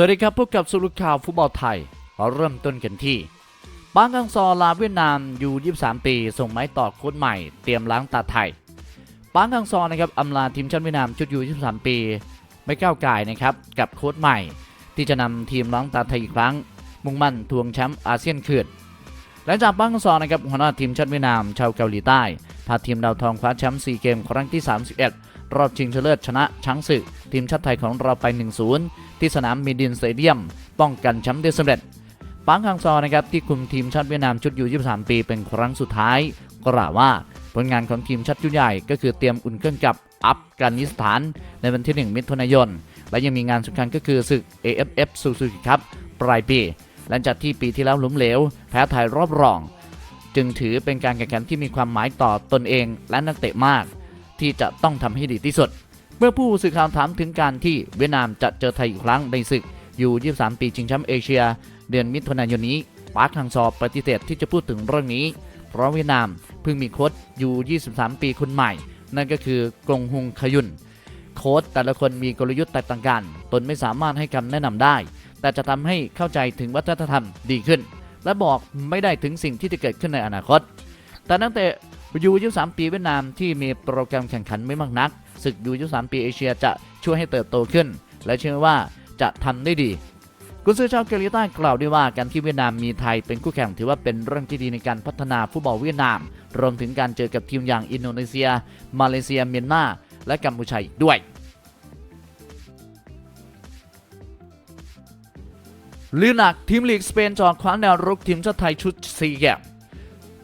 สวัสดีครับพบกับสุรุข่าวฟุตบอลไทยเราเริ่มต้นกันที่ปางกังซอลาเวียดนามอยู่23 ปี ส่งไม้ต่อโค้ชใหม่เตรียมล้างตาไทยปางกังซอนะครับอำลาทีมชาติเวียดนามชุดอยู่23 ปี ไม่ก้าวไก่นะครับกับโค้ชใหม่ ที่จะนำทีมล้างตาไทยอีกครั้ง มุ่งมั่นทวงแชมป์อาเซียนคืนหลังจากปางกังซอนะครับหัวหน้าทีมชาติเวียดนามชาวเกาหลีใต้พาทีมดาวทองคว้าแชมป์ซีเกมครั้งที่ 31 รอบชิงชนะเลิศชนะช้างศึก ทีมชาติไทยของเราไป 1-0 ที่สนามมิดินสเตเดียม ป้องกันแชมป์ได้สำเร็จปังคังซอนะครับที่คุมทีมชาติเวียดนามชุดอยู่23 ปีเป็นครั้งสุดท้ายก็ล่าวว่าผลงานของทีมชาติชุดใหญ่ก็คือเตรียมอุ่นเครื่องกับอัฟกานิสถานในวันที่ 1 มิถุนายน และยังมีงานสำคัญก็คือศึก AFF Suzuki Cup ปลายปี หลังจากที่ปีที่แล้วล้มเหลว แพ้ไทยรอบรอง จึงถือเป็นการแข่งขันที่มีความหมายต่อตนเองและนักเตะมาก ที่จะต้องทำให้ดีที่สุด เมื่อผู้สื่อข่าวถามถึงการที่เวียดนามจะเจอไทยอีกครั้งในศึกยู23 ปีชิงแชมป์เอเชีย เดือนมิถุนายนนี้ปาร์คฮังซอปฏิเสธที่จะพูดถึงเรื่องนี้ เพราะเวียดนามเพิ่งมีโค้ชยู23 ปีคนใหม่ นั่นก็คือกงฮุงขยุนโค้ชแต่ละคนมีกลยุทธ์แตกต่างกัน ตนไม่สามารถให้คำแนะนำได้ แต่จะทำให้เข้าใจถึงวัฒนธรรมดีขึ้น และบอกไม่ได้ถึงสิ่งที่จะเกิดขึ้นในอนาคต แต่นักเตะ ยู23ปีเวียดนามที่มีโปรแกรมแข่งขันไม่มากนักศึกยู23ปีเอเชียจะช่วยให้เติบโตขึ้น และเชื่อว่าจะทำได้ดีกุนซือชาวเกาหลีใต้กล่าวด้วยว่าการที่เวียดนามมีไทยเป็นคู่แข่งถือว่าเป็นเรื่องที่ดีในการพัฒนาฟุตบอลเวียดนาม รวมถึงการเจอกับทีมอย่างอินโดนีเซีย มาเลเซียเมียนมาและกัมพูชาอีกด้วยลือหนักทีมลีกสเปนจอดคว้าแนวรุกทีมชาติไทยชุดซีแกม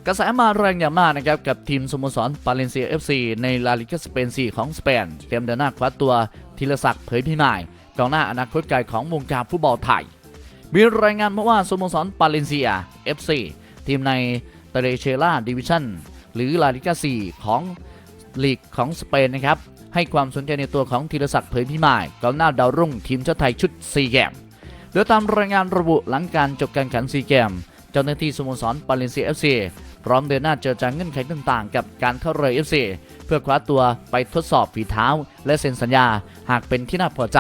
กระแสมาแรงอย่างมากนะครับกับทีมสโมสรปาเลนเซีย FC ในลาลิกาสเปน4ของสเปน เตรียมเดินหน้าคว้าตัวธีรศักดิ์เผยพิมายกองหน้าอนาคตไกลของวงการฟุตบอลไทย มีรายงานมาว่าสโมสรปาเลนเซีย FC ทีมในเตเรเชล่าดิวิชั่นหรือลาลิกา4ของลีกของสเปนนะครับให้ความสนใจในตัวของธีรศักดิ์เผยพิมายกองหน้าดาวรุ่งทีมชาติไทยชุดซีแกมโดยตามรายงานระบุหลังการจบการแข่งขันซีเกม เจ้าหน้าที่สโมสรปาเลนเซียเอฟซี พร้อมเดินหน้าเจรจาเงื่อนไขต่างๆ กับการเข้าเรือเอฟซีเพื่อคว้าตัวไปทดสอบฝีเท้า และเซ็นสัญญาหากเป็นที่น่าพอใจ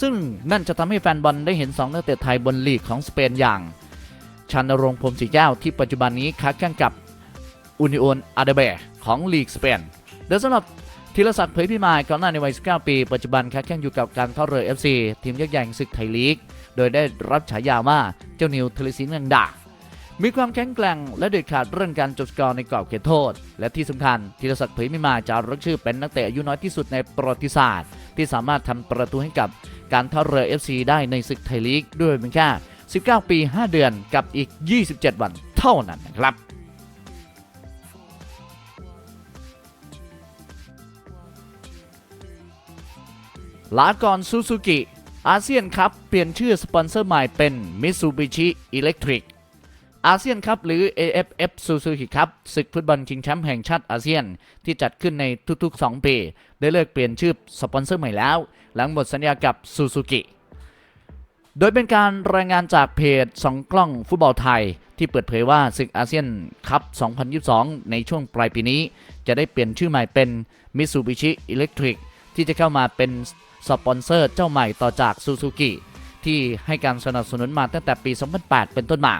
ซึ่งนั่นจะทำให้แฟนบอลได้เห็น2นักเตะไทยบนลีกของสเปนอย่างชันรงพรมศรีแก้วที่ปัจจุบันนี้ค้าแข่งกับอุนิโอนอาเดเบของลีกสเปนโดยสำหรับธีรศักดิ์เผยพิมายก่อนหน้าในวัย 19 ปี ปัจจุบันค้าแข่งอยู่กับการเข้าเรือ FC ทีมยักษ์ใหญ่ศึกไทยลีก โดยได้รับฉายาว่าเจ้านิวทเลซินงังดา มีความแข็งแกร่งและเด็ดขาดเรื่องการจบสกอร์ในกรอบเขตโทษ และที่สำคัญธีรศักดิ์เผยพิมาจะรักชื่อเป็นนักเตะอายุน้อยที่สุดในประวัติศาสตร์ ที่สามารถทำประตูให้กับการท่าเรือ FC ได้ในศึกไทยลีกด้วยเพียงแค่19 ปี 5 เดือนกับอีก 27 วันเท่านั้นนะครับลาก่อนซูซูกิอาเซียนคัพเปลี่ยนชื่อสปอนเซอร์ใหม่เป็น Mitsubishi Electric อาเซียนคัพหรือ AFF Suzuki ครับศึกฟุตบอลชิงแชมป์แห่งชาติอาเซียนที่จัดขึ้นในทุก ๆ 2 ปี ได้เลิกเปลี่ยนชื่อสปอนเซอร์ใหม่แล้ว หลังหมดสัญญากับซูซูกิโดยเป็นการรายงานจากเพจสองกล้องฟุตบอลไทย ที่เปิดเผยว่าศึกอาเซียนคัพ 2022 ในช่วงปลายปีนี้ จะได้เปลี่ยนชื่อใหม่เป็น Mitsubishi Electric ที่จะเข้ามาเป็นสปอนเซอร์เจ้าใหม่ต่อจากซูซูกิที่ให้การสนับสนุนมาตั้งแต่ปี 2008 เป็นต้นมา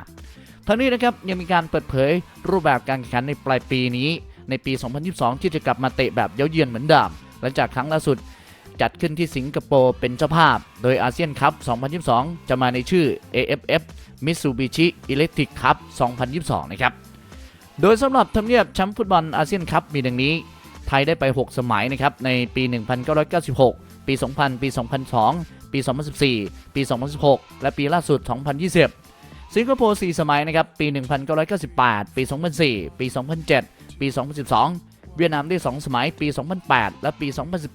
ทั้งนี้นะครับยังมีการเปิดเผยรูปแบบการแข่งขันในปลายปีนี้ ในปี 2022 ที่จะกลับมาเตะแบบเย้าเยือนเหมือนเดิมหลังจากครั้งล่าสุด จัดขึ้นที่สิงคโปร์เป็นเจ้าภาพ โดยอาเซียนคัพ 2022 จะมาในชื่อ AFF Mitsubishi Electric Cup 2022 นะครับ โดยสำหรับทำเนียบแชมป์ฟุตบอลอาเซียนคัพมีดังนี้ ไทยได้ไป 6 สมัยนะครับ ในปี 1996 ปี 2000 ปี 2002 ปี 2014 ปี 2016 และปีล่าสุด 2020 สิงคโปร์4สมัยนะครับ ปี 1998 ปี 2004 ปี 2007 ปี 2012 เวียดนามได้ 2 สมัย ปี 2008 และปี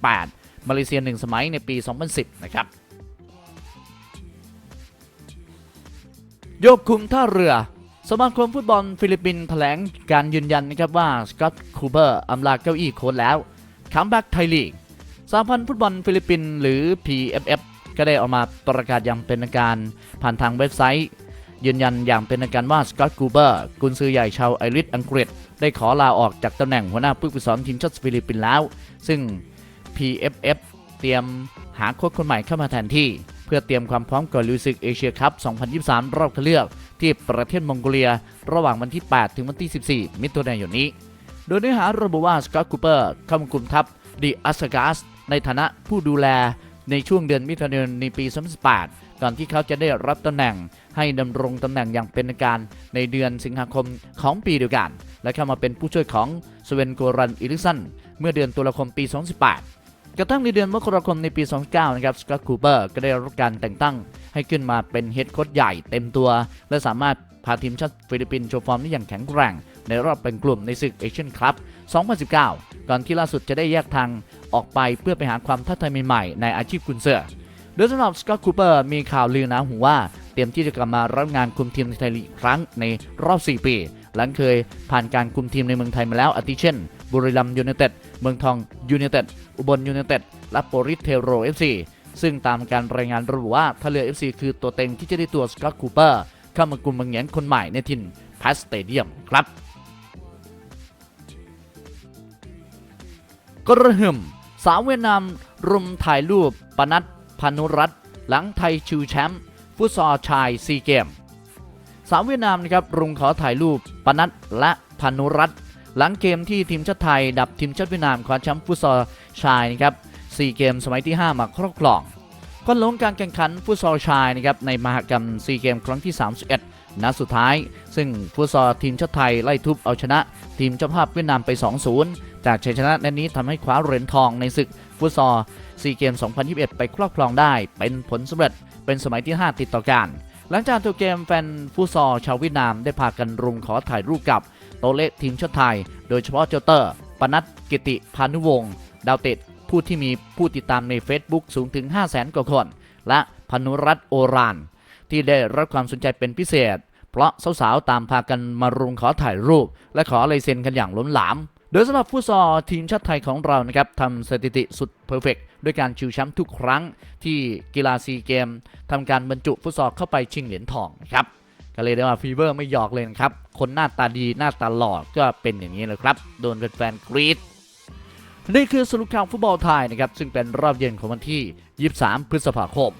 2018 มาเลเซีย 1 สมัยในปี 2010 นะครับ โยกคุมท่าเรือ สมาคมฟุตบอลฟิลิปปินส์แถลงการยืนยันนะครับว่าสกอตต์คูเปอร์อำลาเก้าอี้โค้ชแล้วคัมแบ็กไทยลีกสาพันธ์ฟุตบอลฟิลิปปินส์หรือ PFF ก็ได้ออกมาประกาศอย่างเป็นทางการผ่านทางเว็บไซต์ ยืนยันอย่างเป็นทางการว่าสกอตต์คูเปอร์กุนซือใหญ่ชาวไอริสอังกฤษ ได้ขอลาออกจากตำแหน่งหัวหน้าผู้ฝึกสอนทีมชาติฟิลิปปินส์แล้ว ซึ่ง PFF เตรียมหาโค้ชคนใหม่เข้ามาแทนที่ เพื่อเตรียมความพร้อมก่อนลุยศึกเอเชียคัพ 2023 รอบคัดเลือก ที่ประเทศมองโกเลีย ระหว่างวันที่ 8 ถึงวันที่ 14 มิถุนายนนี้ โดยเนื้อหาระบุว่าสกอตคูเปอร์เข้ามากลุ่มทัพดีอัสกาสในฐานะผู้ดูแลในช่วงเดือนมิถุนายนในปี 2018 ก่อนที่เขาจะได้รับตำแหน่งให้ดำรงตำแหน่งอย่างเป็นทางการในเดือนสิงหาคมของปีเดียวกัน และเข้ามาเป็นผู้ช่วยของสเวนโกรันอิลิสันเมื่อเดือนตุลาคมปี 2018 กระทั่งในเดือนมกราคมในปี2009นะครับสกอตคูเปอร์ก็ได้รับการแต่งตั้งให้ขึ้นมาเป็นเฮดโค้ชใหญ่เต็มตัว และสามารถพาทีมชาติฟิลิปปินส์โชว์ฟอร์มได้อย่างแข็งแกร่ง ในรอบเป็นกลุ่มในศึกเอเชียนคัพ 2019 ก่อนที่ล่าสุดจะได้แยกทางออกไปเพื่อไปหาความท้าทายใหม่ๆในอาชีพกุนเซอร์ โดยสำหรับสกอตคูเปอร์มีข่าวลือนาหูว่าเตรียมที่จะกลับมารับงานคุมทีมในไทยลีกอีกครั้งในรอบ 4 ปี หลังเคยผ่านการคุมทีมในเมืองไทยมาแล้วอาทิเช่น บุรีรัมย์ยูไนเต็ดเมืองทองยูไนเต็ดอุบลยูไนเต็ดและโปริสเทโรเอฟซีซึ่งตามการรายงานระบุว่าท่าเรือ FC คือตัวเต็งที่จะได้ตัวสกอตคูเปอร์เข้ามากลุ่มบางแยงคนใหม่ในทินพาสเตเดียมครับกระหึ่มสาวเวียดนามรุมถ่ายรูปปนัด พานุรัตน์หลังไทยชิวแชมป์ฟุตซอลชายซีเกมสาวเวียดนามนะครับรุงขอถ่ายรูปปนัดและพานุรัตน์หลังเกมที่ทีมชาติไทย ดับทีมชาติเวียดนามคว้าแชมป์ฟุตซอลชายนะครับซีเกมสมัยที่ 5 มาครอบครองก่อนลงการแข่งขันฟุตซอลชายนะครับในมหกรรมซีเกมครั้งที่ 31 นัดสุดท้าย ซึ่งฟุตซอลทีมชาติไทยไล่ทุบเอาชนะ ทีมเจ้าภาพเวียดนามไป 2-0 จากชัยชนะนัดนี้ทำให้คว้าเหรียญทองในศึกฟุตซอลซีเกม 2021 ไปครอบครองได้ เป็นผลสำเร็จเป็นสมัยที่ 5 ติดต่อกัน หลังจากตัวเกมแฟนฟุตซอลชาวเวียดนามได้พากันรุมขอถ่ายรูปกับโตเละทีมชาติไทย โดยเฉพาะเจ้าเตอร์ปนัดกิติพานุวงศ์ดาวเตะผู้ที่มีผู้ติดตามใน Facebook สูงถึง 5 0 0 0 0 0 กว่าคน และพานุรัตน์โอรานที่ได้รับความสนใจเป็นพิเศษ เพราะสาวๆตามพากันมารุมขอถ่ายรูป และขอลายเซ็นกันอย่างล้นหลาม โดยสำหรับฟุตซอลทีมชาติไทยของเรานะครับทำสถิติสุดเพอร์เฟกด้วยการชิวแชมป์ทุกครั้งที่กีฬาซีเกมทำการบรรจุฟุตซอลเข้าไปชิงเหรียญทองนะครับก็เลยได้ว่าฟีเวอร์ไม่หยอกเลยนะครับ คนหน้าตาดีหน้าตาหล่อก็เป็นอย่างนี้เลยครับ โดนแฟนๆกรี๊ดนี่คือสรุปข่าวฟุตบอลไทยนะครับ ซึ่งเป็นรอบเย็นของวันที่ 23 พฤษภาคม